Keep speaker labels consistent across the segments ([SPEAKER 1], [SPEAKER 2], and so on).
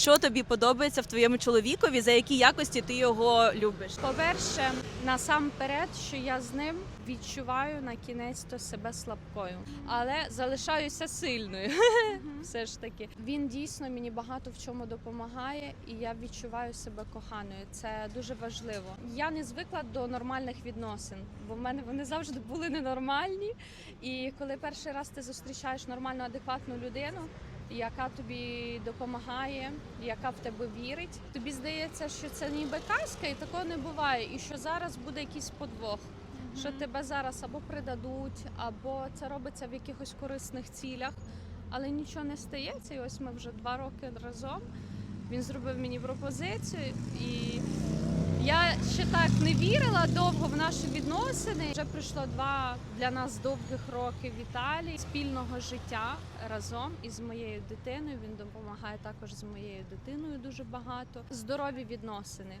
[SPEAKER 1] Що тобі подобається в твоєму чоловікові, за які якості ти його любиш?
[SPEAKER 2] По-перше, насамперед, що я з ним відчуваю на кінець то себе слабкою, але залишаюся сильною. Все ж таки, він дійсно мені багато в чому допомагає, і я відчуваю себе коханою. Це дуже важливо. Я не звикла до нормальних відносин, бо в мене вони завжди були ненормальні. І коли перший раз ти зустрічаєш нормальну, адекватну людину. Яка тобі допомагає, яка в тебе вірить. Тобі здається, що це ніби казка, і такого не буває. І що зараз буде якийсь подвох, що тебе зараз або придадуть, або це робиться в якихось корисних цілях, але нічого не стається. І ось ми вже два роки разом. Він зробив мені пропозицію, і я ще так не вірила довго в наші відносини. Вже пройшло два для нас довгих роки в Італії спільного життя разом із моєю дитиною. Він допомагає також з моєю дитиною дуже багато. Здорові відносини.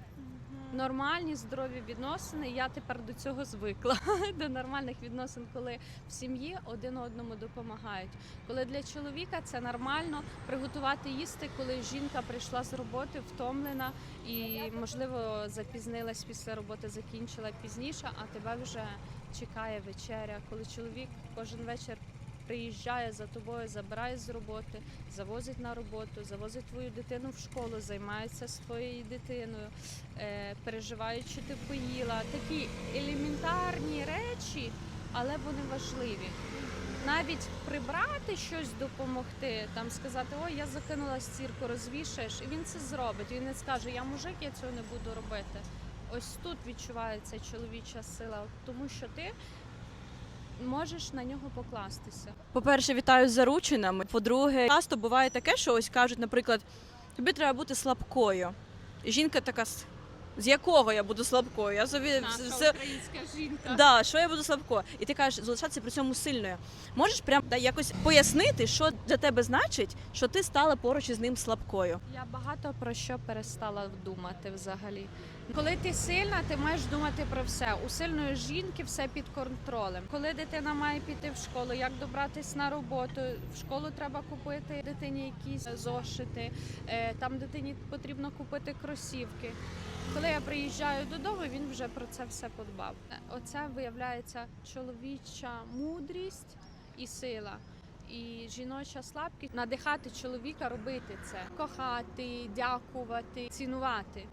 [SPEAKER 2] Нормальні здорові відносини. Я тепер до цього звикла. До нормальних відносин, коли в сім'ї один одному допомагають. Коли для чоловіка це нормально приготувати їсти, коли жінка прийшла з роботи, втомлена і, можливо, запізнилась після роботи, закінчила пізніше, а тебе вже чекає вечеря. Коли чоловік кожен вечір приїжджає за тобою, забирає з роботи, завозить на роботу, завозить твою дитину в школу, займається з твоєю дитиною, е, переживають, чи ти поїла. Такі елементарні речі, але вони важливі. Навіть прибрати щось допомогти, там сказати, ой, я закинула стірку, розвішаєш, і він це зробить. Він не скаже, я мужик, я цього не буду робити. Ось тут відчувається чоловіча сила, тому що ти можеш на нього покластися.
[SPEAKER 1] По-перше, вітаю з заручинами. По-друге, часто буває таке, що ось кажуть, наприклад, тобі треба бути слабкою. Жінка така з якого я буду слабкою? Я собі все,
[SPEAKER 2] українська жінка.
[SPEAKER 1] Да, що я буду слабко? І ти кажеш, залишатися при цьому сильною. Можеш прям да, якось пояснити, що для тебе значить, що ти стала поруч із ним слабкою?
[SPEAKER 2] Я багато про що перестала думати взагалі. Коли ти сильна, ти маєш думати про все. У сильної жінки все під контролем. Коли дитина має піти в школу, як добратись на роботу, в школу треба купити дитині якісь зошити, е, там дитині потрібно купити кросівки. Коли я приїжджаю додому, він вже про це все подбав. Оце виявляється чоловіча мудрість і сила. І жіноча слабкість надихати чоловіка робити це, кохати, дякувати, цінувати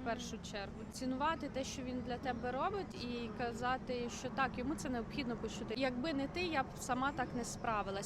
[SPEAKER 2] в першу чергу. Цінувати те, що він для тебе робить, і казати, що так, йому це необхідно почути. Якби не ти, я б сама так не справилась.